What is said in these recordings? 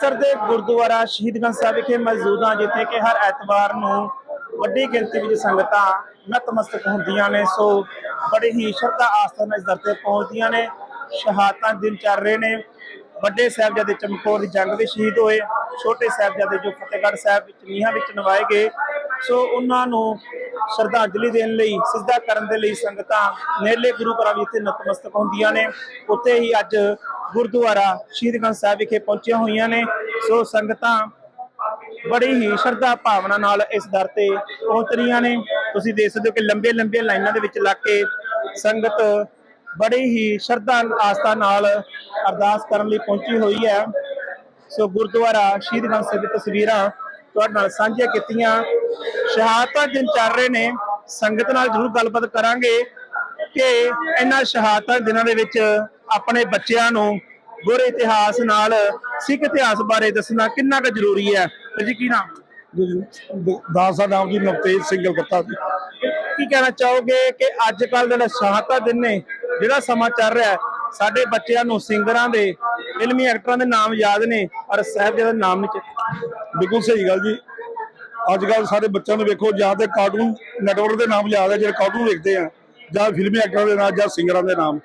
Sir ਦੇ ਗੁਰਦੁਆਰਾ ਸ਼ਹੀਦਗੰਜ ਸਾਹਿਬ ਵਿਖੇ ਮੌਜੂਦ ਹਾਂ, ਜਿੱਥੇ ਕਿ ਹਰ ਐਤਵਾਰ ਨੂੰ ਵੱਡੀ ਗਿਣਤੀ ਵਿੱਚ ਸੰਗਤਾਂ ਨਤਮਸਤਕ ਹੁੰਦੀਆਂ ਨੇ। ਸੋ ਬੜੇ ਹੀ ਸ਼ਰਧਾ ਆਸਥਾ ਨਾਲ ਇਸ ਦਰ ਤੇ ਪਹੁੰਚਦੀਆਂ ਨੇ। ਸ਼ਹਾਦਤਾਂ ਦਿਨ ਚੱਲ ਰਹੇ ਨੇ। ਵੱਡੇ ਸਾਹਿਬਜ਼ਾਦੇ ਚਮਕੌਰ ਦੀ ਜੰਗ ਦੇ ਸ਼ਹੀਦ ਹੋਏ। ਛੋਟੇ ਸਾਹਿਬਜ਼ਾਦੇ ਜੋ ਫਤਿਹਗੜ੍ਹ ਸਾਹਿਬ ਵਿੱਚ ਨੀਹਾਂ ਵਿੱਚ ਨਵਾਏ ਗਏ। ਸੋ ਉਹਨਾਂ ਨੂੰ ਸ਼ਰਧਾਂਜਲੀ ਦੇਣ ਲਈ, ਸਿਜਦਾ ਕਰਨ ਦੇ ਲਈ ਸੰਗਤਾਂ ਨੇੜਲੇ ਗੁਰੂ ਘਰਾਂ ਵਿੱਚ ਨਤਮਸਤਕ ਹੁੰਦੀਆਂ ਨੇ। ਉੱਥੇ ਹੀ ਅੱਜ ਗੁਰਦੁਆਰਾ ਸ਼ਹੀਦ ਗੰਜ ਸਾਹਿਬ ਵਿਖੇ ਪਹੁੰਚੀਆਂ ਹੋਈਆਂ ਨੇ। ਸੋ ਸੰਗਤਾਂ ਬੜੀ ਹੀ ਸ਼ਰਧਾ ਭਾਵਨਾ ਨਾਲ ਇਸ ਦਰ ਤੇ ਪਹੁੰਚ ਰਹੀਆਂ ਨੇ। ਤੁਸੀਂ ਦੇਖ ਸਕਦੇ ਹੋ ਕਿ ਲੰਬੇ ਲੰਬੇ ਲਾਈਨਾਂ ਦੇ ਵਿੱਚ ਲੱਗ ਕੇ ਸੰਗਤ ਬੜੀ ਹੀ ਸ਼ਰਧਾ ਆਸਥਾ ਨਾਲ ਅਰਦਾਸ ਕਰਨ ਲਈ ਪਹੁੰਚੀ ਹੋਈ ਹੈ। ਸੋ ਗੁਰਦੁਆਰਾ ਸ਼ਹੀਦ ਗੰਜ ਸਾਹਿਬ ਦੀ ਤਸਵੀਰਾਂ ਤੁਹਾਡੇ ਨਾਲ ਸਾਂਝੀਆਂ ਕੀਤੀਆਂ। ਸ਼ਹਾਦਤਾਂ ਦਿਨ ਚੱਲ ਰਹੇ ਨੇ। ਸੰਗਤ ਨਾਲ ਜ਼ਰੂਰ ਗੱਲਬਾਤ ਕਰਾਂਗੇ ਕਿ ਇਹਨਾਂ ਸ਼ਹਾਦਤਾਂ ਦਿਨਾਂ ਦੇ ਵਿੱਚ ਆਪਣੇ ਬੱਚਿਆਂ ਨੂੰ ਗੁਰ ਇਤਿਹਾਸ ਨਾਲ ਸਿੱਖ ਇਤਿਹਾਸ ਬਾਰੇ ਦੱਸਣਾ ਕਿੰਨਾ ਕੁ ਜ਼ਰੂਰੀ ਹੈ? ਜੀ ਕੀ ਨਾਮ? ਦਾਸ ਨਾਮ ਜੀ ਨਵਤੇਜ ਸਿੰਘ ਕਲਕੱਤਾ ਜੀ। ਕੀ ਕਹਿਣਾ ਚਾਹੋਗੇ ਕਿ ਅੱਜ ਕੱਲ ਦੇ ਸ਼ਹਾਦਤਾਂ ਦਿਨ ਨੇ ਜਿਹੜਾ ਸਮਾਂ ਚੱਲ ਰਿਹਾ ਸਾਡੇ ਬੱਚਿਆਂ ਨੂੰ ਸਿੰਗਰਾਂ ਦੇ ਫਿਲਮੀ ਐਕਟਰਾਂ ਦੇ ਨਾਮ ਯਾਦ ਨੇ ਪਰ ਸਾਹਿਬਜ਼ਾਦੇ ਦਾ ਨਾਮ ਨਹੀਂ ਬਿਲਕੁਲ ਸਹੀ ਗੱਲ ਜੀ। ਅੱਜ ਕੱਲ ਸਾਰੇ ਬੱਚਿਆਂ ਨੂੰ ਵੇਖੋ ਜਾਂ ਤੇ ਕਾਰਟੂਨ ਨੈਟਵਰਕ ਦੇ ਨਾਮ ਯਾਦ ਹੈ ਜਿਹੜੇ ਕਾਰਟੂਨ ਵੇਖਦੇ ਆ ਜਾਂ ਫਿਲਮੀ ਐਕਟਰਾਂ ਦੇ ਨਾਮ ਜਾਂ ਸਿੰਗਰਾਂ ਦੇ ਨਾਮ।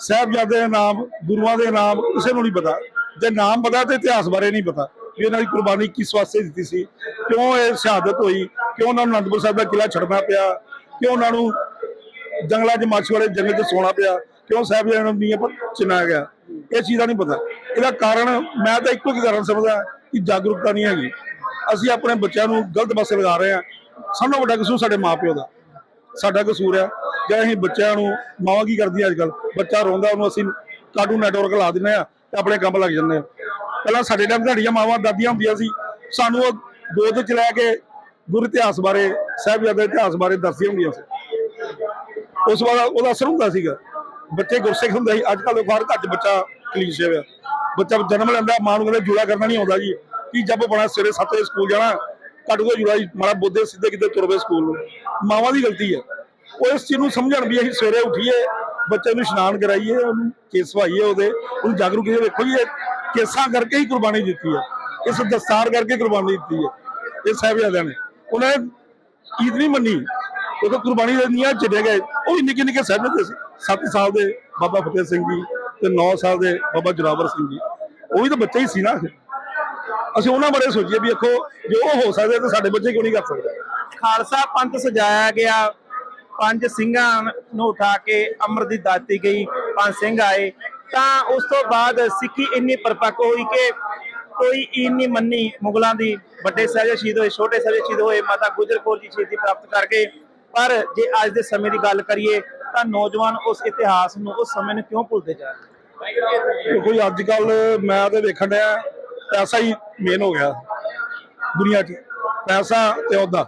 ਸਾਹਿਬਜ਼ਾਦੇ ਦੇ ਨਾਮ, ਗੁਰੂਆਂ ਦੇ ਨਾਮ, ਕਿਸੇ ਨੂੰ ਨਹੀਂ ਪਤਾ। ਜੇ ਨਾਮ ਪਤਾ ਤੇ ਇਤਿਹਾਸ ਬਾਰੇ ਨਹੀਂ ਪਤਾ ਵੀ ਇਹਨਾਂ ਦੀ ਕੁਰਬਾਨੀ ਕਿਸ ਵਾਸਤੇ ਦਿੱਤੀ ਸੀ। ਕਿਉਂ ਇਹ ਸ਼ਹਾਦਤ ਹੋਈ? ਕਿਉਂ ਉਹਨਾਂ ਨੂੰ ਅਨੰਦਪੁਰ ਸਾਹਿਬ ਦਾ ਕਿਲਾ ਛੱਡਣਾ ਪਿਆ? ਕਿਉਂ ਉਹਨਾਂ ਨੂੰ ਜੰਗਲਾਂ 'ਚ ਮਾਛੀਵਾੜੇ ਜੰਗਲ 'ਚ ਸੌਣਾ ਪਿਆ? ਕਿਉਂ ਸਾਹਿਬਜ਼ਾਦਿਆਂ ਨੂੰ ਨੀਹਾਂ ਪਰ ਚਿਣਿਆ ਗਿਆ? ਇਹ ਚੀਜ਼ ਦਾ ਨਹੀਂ ਪਤਾ। ਇਹਦਾ ਕਾਰਨ ਮੈਂ ਤਾਂ ਇੱਕੋ ਇੱਕ ਕਾਰਨ ਸਮਝਦਾ ਕਿ ਜਾਗਰੂਕਤਾ ਨਹੀਂ ਹੈਗੀ। ਅਸੀਂ ਆਪਣੇ ਬੱਚਿਆਂ ਨੂੰ ਗਲਤ ਪਾਸੇ ਲਗਾ ਰਹੇ ਹਾਂ। ਸਭ ਤੋਂ ਵੱਡਾ ਕਸੂਰ ਸਾਡੇ ਮਾਪਿਓ ਦਾ। ਸਾਡਾ ਕਸੂਰ ਹੈ ਜੇ ਅਸੀਂ ਬੱਚਿਆਂ ਨੂੰ ਮਾਵਾਂ ਕੀ ਕਰਦੀਆਂ ਅੱਜ ਕੱਲ ਬੱਚਾ ਰੋਂਦਾ, ਉਹਨੂੰ ਅਸੀਂ ਕਾਰਟੂਨ ਨੈਟਵਰਕ ਲਾ ਦਿੰਦੇ ਆ ਤੇ ਆਪਣੇ ਕੰਮ ਲੱਗ ਜਾਂਦੇ ਆ ਪਹਿਲਾਂ ਸਾਡੇ ਟਾਈਮ ਸਾਡੀਆਂ ਮਾਵਾਂ ਦਾਦੀਆਂ ਹੁੰਦੀਆਂ ਸੀ, ਸਾਨੂੰ ਉਹ ਗੋਦ ਚ ਲੈ ਕੇ ਗੁਰ ਇਤਿਹਾਸ ਬਾਰੇ, ਸਾਹਿਬਜ਼ਾਦੇ ਇਤਿਹਾਸ ਬਾਰੇ ਦੱਸਦੀਆਂ ਹੁੰਦੀਆਂ ਸੀ। ਉਸ ਵਾਰ ਉਹਦਾ ਅਸਰ ਹੁੰਦਾ ਸੀਗਾ। ਬੱਚੇ ਗੁਰਸਿੱਖ ਹੁੰਦੇ ਸੀ ਅੱਜ ਕੱਲ ਹਰ ਘਰ ਚ ਬੱਚਾ ਕਲੀਸ਼ੇ ਹੋਇਆ ਬੱਚਾ ਜਨਮ ਲੈਂਦਾ, ਮਾਂ ਨੂੰ ਕਹਿੰਦੇ ਜੂੜਾ ਕਰਨਾ ਨਹੀਂ ਆਉਂਦਾ ਜੀ। ਕਿ ਜੱਬ ਬਣਾ ਸਵੇਰੇ 7 ਵਜੇ ਸਕੂਲ ਜਾਣਾ ਕੱਢ ਕੋ ਜੂੜਾ ਜੀ। ਮਾੜਾ ਬੋਧੇ ਸਿੱਧੇ ਕਿਤੇ ਪਏ ਸਕੂਲ ਨੂੰ। ਮਾਵਾਂ ਦੀ ਗਲਤੀ ਹੈ। ਉਹ ਇਸ ਚੀਜ਼ ਨੂੰ ਸਮਝਣ ਵੀ ਅਸੀਂ ਸਵੇਰੇ ਉਠੀਏ ਬੱਚੇ ਨੂੰ ਇਸ਼ਨਾਨ ਕਰਾਈਏ, ਉਹਨੂੰ ਕੇਸ ਵਾਈਏ ਉਹਦੇ, ਉਹਨੂੰ ਜਾਗਰੂਕ ਕਰੀਏ। ਵੇਖੋ ਜੀ ਕੇਸਾਂ ਕਰਕੇ ਹੀ ਕੁਰਬਾਨੀ ਦਿੱਤੀ ਹੈ। ਇਸ ਦਸਤਾਰ ਕਰਕੇ ਕੁਰਬਾਨੀ ਦਿੱਤੀ ਹੈ। ਇਹ ਸਾਹਿਬਜ਼ਾਦਿਆਂ ਨੇ। ਉਹਨਾਂ ਨੇ ਈਦ ਨਹੀਂ ਮੰਨੀ। ਉਹ ਕੁਰਬਾਨੀ ਦੇ ਨੀਆਂ ਚਲੇ ਗਏ। ਉਹ ਵੀ ਨਿੱਕੇ ਨਿੱਕੇ ਸਾਹਿਬਜ਼ਾਦੇ ਸੀ 7 ਸਾਲ ਦੇ ਬਾਬਾ ਫਤਿਹ ਸਿੰਘ ਜੀ ਤੇ 9 ਸਾਲ ਦੇ ਬਾਬਾ ਜੁਰਾਵਰ ਸਿੰਘ ਜੀ। ਉਹ ਵੀ ਤਾਂ ਬੱਚੇ ਹੀ ਸੀ ਨਾ। ਅਸੀਂ ਉਹਨਾਂ ਬਾਰੇ ਸੋਚੀਏ ਵੀ ਦੇਖੋ ਜੇ ਉਹ ਹੋ ਸਕਦੇ ਤਾਂ ਸਾਡੇ ਬੱਚੇ ਕਿਉਂ ਨਹੀਂ ਕਰ ਸਕਦੇ? ਖਾਲਸਾ ਪੰਥ ਸਜਾਇਆ ਗਿਆ। ਪੰਜ ਸਿੰਘਾਂ ਨੂੰ ਉਠਾ ਕੇ ਅੰਮ੍ਰਿਤ ਦੀ ਦਾਤੀ ਗਈ, ਪੰਜ ਸਿੰਘ ਆਏ। ਤਾਂ ਉਸ ਤੋਂ ਬਾਅਦ ਸਿੱਖੀ ਇੰਨੀ ਪਰਪੱਕ ਹੋਈ ਕਿ ਕੋਈ ਈਨ ਨਹੀਂ ਮੰਨੀ ਮੁਗਲਾਂ ਦੀ। ਵੱਡੇ ਸਾਹਿਬ ਸ਼ਹੀਦ ਹੋਏ, ਛੋਟੇ ਸਾਹਿਬ ਸ਼ਹੀਦ ਹੋਏ, ਮਾਤਾ ਗੁਜਰ ਕੌਰ ਜੀ ਸ਼ਹੀਦੀ ਪ੍ਰਾਪਤ ਕਰ ਗਏ ਪਰ ਜੇ ਅੱਜ ਦੇ ਸਮੇਂ ਦੀ ਗੱਲ ਕਰੀਏ, ਤਾਂ ਨੌਜਵਾਨ ਉਸ ਇਤਿਹਾਸ ਨੂੰ, ਉਸ ਸਮੇਂ ਨੂੰ ਕਿਉਂ ਭੁੱਲਦੇ ਜਾ ਰਹੇ? ਦੇਖੋ ਜੀ ਅੱਜ ਕੱਲ ਮੈਂ ਤੇ ਵੇਖਣ ਡਿਆ, ਪੈਸਾ ਹੀ ਮੇਨ ਹੋ ਗਿਆ ਦੁਨੀਆ 'ਚ। ਪੈਸਾ ਤੇ ਅਹੁਦਾ।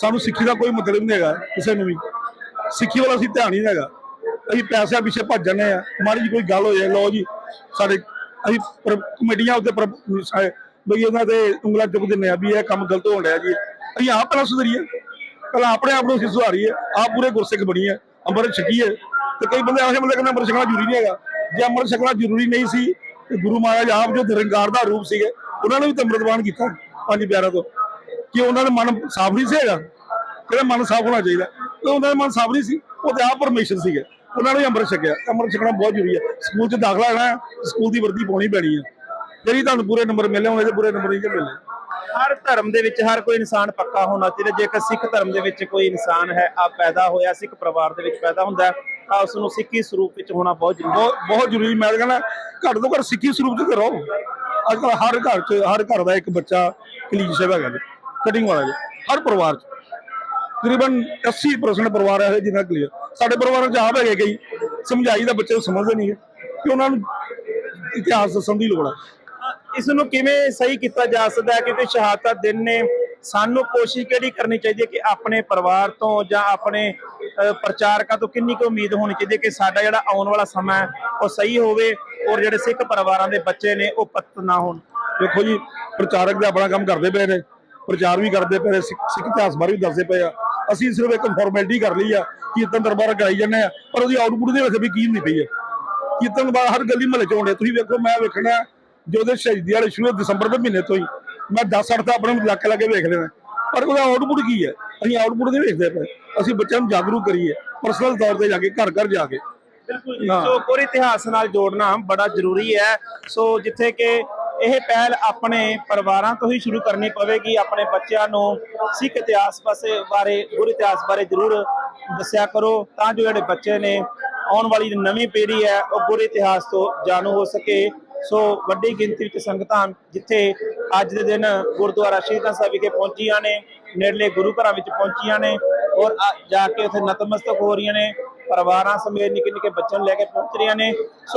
ਸਾਨੂੰ ਸਿੱਖੀ ਦਾ ਕੋਈ ਮਤਲਬ ਨਹੀਂ ਹੈਗਾ ਕਿਸੇ ਨੂੰ ਵੀ। ਸਿੱਖੀ ਵਾਲਾ ਅਸੀਂ ਧਿਆਨ ਹੀ ਨਹੀਂ ਹੈਗਾ। ਅਸੀਂ ਪੈਸਿਆਂ ਪਿੱਛੇ ਭੱਜ ਜਾਂਦੇ ਆ ਮਾੜੀ ਜੀ ਕੋਈ ਗੱਲ ਹੋ ਜਾਏ, ਲਓ ਜੀ, ਸਾਡੇ ਅਸੀਂ ਕਮੇਟੀਆਂ ਉੱਤੇ ਬਈ ਉਹਨਾਂ ਦੇ ਉਂਗਲਾਂ ਚੁੱਕ ਦਿੰਦੇ ਆ ਵੀ ਇਹ ਕੰਮ ਗਲਤ ਹੋਣ ਡਿਆ ਜੀ। ਅਸੀਂ ਆਪ ਪਹਿਲਾਂ ਸੁਧਰੀਏ। ਪਹਿਲਾਂ ਆਪਣੇ ਆਪ ਨੂੰ ਅਸੀਂ ਸੁਧਾਰੀਏ। ਆਪ ਪੂਰੇ ਗੁਰਸਿੱਖ ਬਣੀਏ। ਅੰਮ੍ਰਿਤ ਛਕੀਏ। ਤੇ ਕਈ ਬੰਦੇ ਆਖੇ ਮਤਲਬ ਕਹਿੰਦੇ ਅੰਮ੍ਰਿਤ ਛਕਣਾ ਜ਼ਰੂਰੀ ਨਹੀਂ ਹੈਗਾ। ਜੇ ਅੰਮ੍ਰਿਤ ਛਕਣਾ ਜ਼ਰੂਰੀ ਨਹੀਂ ਸੀ, ਤੇ ਗੁਰੂ ਮਹਾਰਾਜ ਆਪ ਜੋ ਨਿਰੰਕਾਰ ਦਾ ਰੂਪ ਸੀਗੇ, ਉਹਨਾਂ ਨੇ ਵੀ ਤਾਂ ਅੰਮ੍ਰਿਤਵਾਨ ਕੀਤਾ। ਪੰਜ ਪਿਆਰਿਆਂ ਤੋਂ। ਕਿ ਉਹਨਾਂ ਦਾ ਮਨ ਸਾਫ਼ ਨਹੀਂ ਸੀ ਹੈਗਾ ਕਿਹਦਾ ਮਨ ਸਾਫ਼ ਹੋਣਾ ਚਾਹੀਦਾ। ਤੇ ਉਹਨਾਂ ਦਾ ਮਨ ਸਾਫ਼ ਨਹੀਂ ਸੀ ਉਹ ਤੇ ਆਪ ਪਰਮੇਸ਼ਰ ਸੀਗੇ। ਉਹਨਾਂ ਨੇ ਅੰਮ੍ਰਿਤ ਛਕਿਆ। ਅੰਮ੍ਰਿਤ ਛਕਣਾ ਬਹੁਤ ਜ਼ਰੂਰੀ ਹੈ। ਸਕੂਲ 'ਚ ਦਾਖਲਾ ਲੈਣਾ ਹੈ, ਸਕੂਲ ਦੀ ਵਰਦੀ ਪਾਉਣੀ ਪੈਣੀ ਹੈ। ਜਿਹੜੀ ਤੁਹਾਨੂੰ ਪੂਰੇ ਨੰਬਰ ਮਿਲੇ ਹੋਣੇ ਤੇ ਪੂਰੇ ਨੰਬਰ ਜੇ ਮਿਲੇ। ਹਰ ਧਰਮ ਦੇ ਵਿੱਚ ਹਰ ਕੋਈ ਇਨਸਾਨ ਪੱਕਾ ਹੋਣਾ ਚਾਹੀਦਾ। ਜੇਕਰ ਸਿੱਖ ਧਰਮ ਦੇ ਵਿੱਚ ਕੋਈ ਇਨਸਾਨ ਹੈ ਆ ਪੈਦਾ ਹੋਇਆ ਸਿੱਖ ਪਰਿਵਾਰ ਦੇ ਵਿੱਚ ਪੈਦਾ ਹੁੰਦਾ ਹੈ, ਤਾਂ ਉਸ ਨੂੰ ਸਿੱਖੀ ਸਰੂਪ ਵਿੱਚ ਹੋਣਾ ਬਹੁਤ ਜ਼ਰੂਰੀ ਹੈ। ਬਹੁਤ ਜ਼ਰੂਰੀ। ਮੈਂ ਕਹਿੰਦਾ ਘੱਟ ਤੋਂ ਘੱਟ ਸਿੱਖੀ ਸਰੂਪ ਚ ਤਾਂ ਰਹੋ। ਅੱਜ ਕੱਲ੍ਹ ਹਰ ਘਰ ਚ ਹਰ ਘਰ ਦਾ ਇੱਕ ਬੱਚਾ ਕਲੀਨ ਸੇਵਾ ਹੈਗਾ ਕਟਿੰਗ ਵਾਲਾ ਜੀ ਹਰ ਪਰਿਵਾਰ ਚ। ਤਕਰੀਬਨ 80% ਪਰਿਵਾਰ ਹੈ ਜਿਨ੍ਹਾਂ ਕਲੀਅਰ ਸਾਡੇ ਪਰਿਵਾਰਾਂ ਚ ਆਪ ਹੈਗੇ ਕਈ ਸਮਝਾਈ ਦਾ ਬੱਚੇ ਨੂੰ ਸਮਝਦੇ ਨਹੀਂ ਕਿ ਉਹਨਾਂ ਨੂੰ ਇਤਿਹਾਸ ਦੱਸਣ ਦੀ ਲੋੜ ਹੈ। ਇਸ ਨੂੰ ਕਿਵੇਂ ਸਹੀ ਕੀਤਾ ਜਾ ਸਕਦਾ ਹੈ? ਕਿਉਂਕਿ ਸ਼ਹਾਦਤ ਦਿਨ ਨੇ ਸਾਨੂੰ ਕੋਸ਼ਿਸ਼ ਕਿਹੜੀ ਕਰਨੀ ਚਾਹੀਦੀ ਹੈ ਕਿ ਆਪਣੇ ਪਰਿਵਾਰ ਤੋਂ ਜਾਂ ਆਪਣੇ ਪ੍ਰਚਾਰਕਾਂ ਤੋਂ ਕਿੰਨੀ ਕੁ ਉਮੀਦ ਹੋਣੀ ਚਾਹੀਦੀ ਹੈ ਕਿ ਸਾਡਾ ਜਿਹੜਾ ਆਉਣ ਵਾਲਾ ਸਮਾਂ ਉਹ ਸਹੀ ਹੋਵੇ ਔਰ ਜਿਹੜੇ ਸਿੱਖ ਪਰਿਵਾਰਾਂ ਦੇ ਬੱਚੇ ਨੇ ਉਹ ਪਤਤ ਨਾ ਹੋਣ? ਦੇਖੋ ਜੀ ਪ੍ਰਚਾਰਕ ਤੇ ਆਪਣਾ ਕੰਮ ਕਰਦੇ ਪਏ ਨੇ। ਪ੍ਰਚਾਰ ਵੀ ਕਰਦੇ ਪਏ ਸਿੱਖ ਇਤਿਹਾਸ ਬਾਰੇ ਵੀ ਦੱਸਦੇ ਪਏ ਆ। ਅਸੀਂ ਸਿਰਫ ਇੱਕ ਫਾਰਮੈਲਿਟੀ ਕਰ ਲਈ ਆ ਕੀਰਤਨ ਦਰਬਾਰ ਕਰਾਈ ਜਾਂਦੇ ਆ ਪਰ ਉਹਦੀ ਆਊਟਪੁੱਟ ਦੇ ਵਿੱਚ ਵੀ ਕੀ ਨਹੀਂ ਪਈ ਹੈ ਕੀਰਤਨ ਬਾਅਦ ਹਰ ਗਲੀ ਮਹੱਲੇ ਚ ਹੋਣੇ ਤੁਸੀਂ ਵੇਖੋ ਮੈਂ ਵੇਖਣਾ ਜੋ ਉਹਦੇ ਸ਼ਹੀਦੀ ਦਿਹਾੜੇ ਸ਼ੁਰੂ ਦਸੰਬਰ ਦੇ ਮਹੀਨੇ ਤੋਂ ਹੀ ਮੈਂ 10 ਅੱਠ ਤਾਂ ਆਪਣੇ ਇਲਾਕੇ ਲਾਗੇ ਵੇਖ ਲੈਣਾ ਪਰ ਉਹਦਾ ਆਊਟਪੁੱਟ ਕੀ ਹੈ? ਅਸੀਂ ਆਊਟਪੁੱਟ ਨਹੀਂ ਵੇਖਦੇ ਪਏ। ਅਸੀਂ ਬੱਚਿਆਂ ਨੂੰ ਜਾਗਰੂਕ ਕਰੀਏ ਪਰਸਨਲ ਤੌਰ ਤੇ ਜਾ ਕੇ ਘਰ ਘਰ ਜਾ ਕੇ। ਬਿਲਕੁਲ। ਸੋ ਕੋਰੀ ਇਤਿਹਾਸ ਨਾਲ ਜੋੜਨਾ ਬੜਾ ਜ਼ਰੂਰੀ ਹੈ। ਸੋ ਜਿੱਥੇ ਕਿ ਇਹ ਪਹਿਲ ਆਪਣੇ ਪਰਿਵਾਰਾਂ ਤੋਂ ਹੀ ਸ਼ੁਰੂ ਕਰਨੀ ਪਵੇਗੀ, ਆਪਣੇ ਬੱਚਿਆਂ ਨੂੰ ਸਿੱਖ ਇਤਿਹਾਸ ਪਾਸੇ ਬਾਰੇ, ਗੁਰ ਇਤਿਹਾਸ ਬਾਰੇ ਜ਼ਰੂਰ ਦੱਸਿਆ ਕਰੋ, ਤਾਂ ਜੋ ਜਿਹੜੇ ਬੱਚੇ ਨੇ ਆਉਣ ਵਾਲੀ ਨਵੀਂ ਪੀੜ੍ਹੀ ਹੈ, ਉਹ ਗੁਰ ਇਤਿਹਾਸ ਤੋਂ ਜਾਣੂ ਹੋ ਸਕੇ। ਸੋ ਵੱਡੀ ਗਿਣਤੀ ਵਿੱਚ ਸੰਗਤਾਂ ਜਿੱਥੇ ਅੱਜ ਦੇ ਦਿਨ ਗੁਰਦੁਆਰਾ ਸ਼ਹੀਦਾਂ ਸਾਹਿਬ ਵਿਖੇ ਪਹੁੰਚੀਆਂ ਨੇ, ਨੇੜਲੇ ਗੁਰੂ ਘਰਾਂ ਵਿੱਚ ਪਹੁੰਚੀਆਂ ਨੇ ਔਰ ਆ- ਜਾ ਕੇ ਉੱਥੇ ਨਤਮਸਤਕ ਹੋ ਰਹੀਆਂ ਨੇ, ਪਰਿਵਾਰਾਂ ਸਮੇਤ ਨਿੱਕੇ ਨਿੱਕੇ ਬੱਚਿਆਂ ਨੂੰ ਲੈ ਕੇ ਪਹੁੰਚ ਰਹੀਆਂ ਨੇ। ਸੋ